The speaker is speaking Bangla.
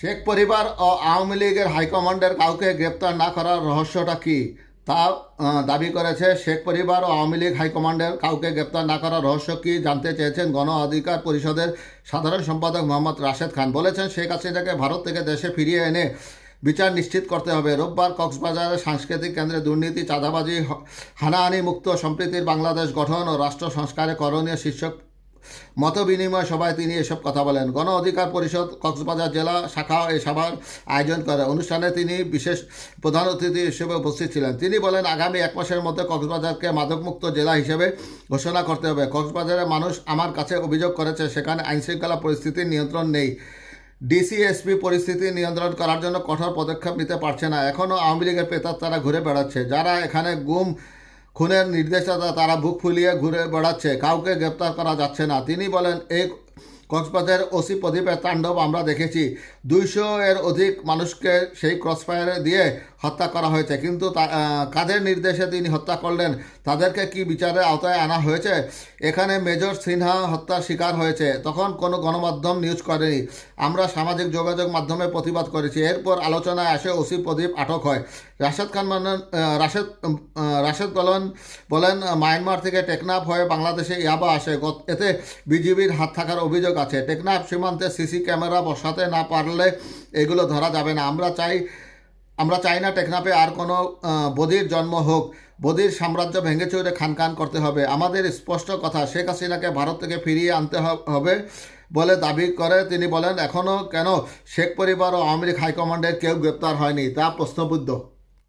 শেখ পরিবার ও আওয়ামী লীগের হাইকমান্ডের কাউকে গ্রেপ্তার না করার রহস্যটা কি? তা দাবি করেছে শেখ পরিবার ও আওয়ামী লীগ হাইকমান্ডের কাউকে গ্রেপ্তার না করার রহস্য কি জানতে চেয়েছেন গণ অধিকার পরিষদের সাধারণ সম্পাদক মোহাম্মদ রাশেদ খান। বলেছেন, শেখ হাসিনাকে ভারত থেকে দেশে ফিরিয়ে এনে বিচার নিশ্চিত করতে হবে। রোববার কক্সবাজারের সাংস্কৃতিক কেন্দ্রে দুর্নীতি, চাঁদাবাজি হানাহানি মুক্ত সম্প্রীতির বাংলাদেশ গঠন ও রাষ্ট্র সংস্কারে করণীয় শীর্ষক মত বিনিময় সভায় তিনি এসব কথা বলেন। গণ অধিকার পরিষদ, কক্সবাজার জেলা শাখা এই সভার আয়োজন করে। অনুষ্ঠানে তিনি বিশেষ প্রধান অতিথি হিসেবে উপস্থিত ছিলেন। তিনি বলেন, আগামী এক মাসের মধ্যে কক্সবাজারকে মাদকমুক্ত জেলা হিসেবে ঘোষণা করতে হবে। কক্সবাজারের মানুষ আমার কাছে অভিযোগ করেছে, সেখানে আইনশৃঙ্খলা পরিস্থিতির নিয়ন্ত্রণ নেই। ডিসিএসপি পরিস্থিতি নিয়ন্ত্রণ করার জন্য কঠোর পদক্ষেপ নিতে পারছে না। এখনও আওয়ামী লীগের পেতার তারা ঘুরে বেড়াচ্ছে। যারা এখানে গুম খুনের নির্দেশদাতা তারা বুক ফুলিয়ে ঘুরে বেড়াচ্ছে। কাউকে গ্রেপ্তার করা যাচ্ছে না। তিনি বলেন এই কক্সবাজার ওসি প্রদীপের তাণ্ডব আমরা দেখেছি। দুইশো এর অধিক মানুষকে সেই ক্রসফায়ারে দিয়ে হত্যা করা হয়েছে। কিন্তু কাদের নির্দেশে তিনি হত্যা করলেন, তাদেরকে কি বিচারের আওতায় আনা হয়েছে? এখানে মেজর সিনহা হত্যার শিকার হয়েছে। তখন কোনো গণমাধ্যম নিউজ করেনি। আমরা সামাজিক যোগাযোগ মাধ্যমে প্রতিবাদ করেছি। এরপর আলোচনায় আসে ওসি প্রদীপ আটক হয়। রাশেদ খান মানেন রাশেদ রাশেদ বলেন বলেন মায়ানমার থেকে টেকনাফ হয়ে বাংলাদেশে ইয়াবা আসে। এতে বিজিবির হাত থাকার অভিযোগ আছে। টেকনাফ সীমান্তে সিসি ক্যামেরা বসাতে না পারলে এগুলো ধরা যাবে না। আমরা চাই আমরা চাই না টেকনাফে আর কোনো বদির জন্ম হোক। বদির সাম্রাজ্য ভেঙে চুরে খান খান করতে হবে। আমাদের স্পষ্ট কথা, শেখ হাসিনাকে ভারত থেকে ফিরিয়ে আনতে হবে বলে দাবি করে তিনি বলেন এখনও কেন শেখ পরিবার ও আওয়ামী লীগ হাইকমান্ডের কেউ গ্রেপ্তার হয়নি? তা প্রশ্নবুদ্ধ।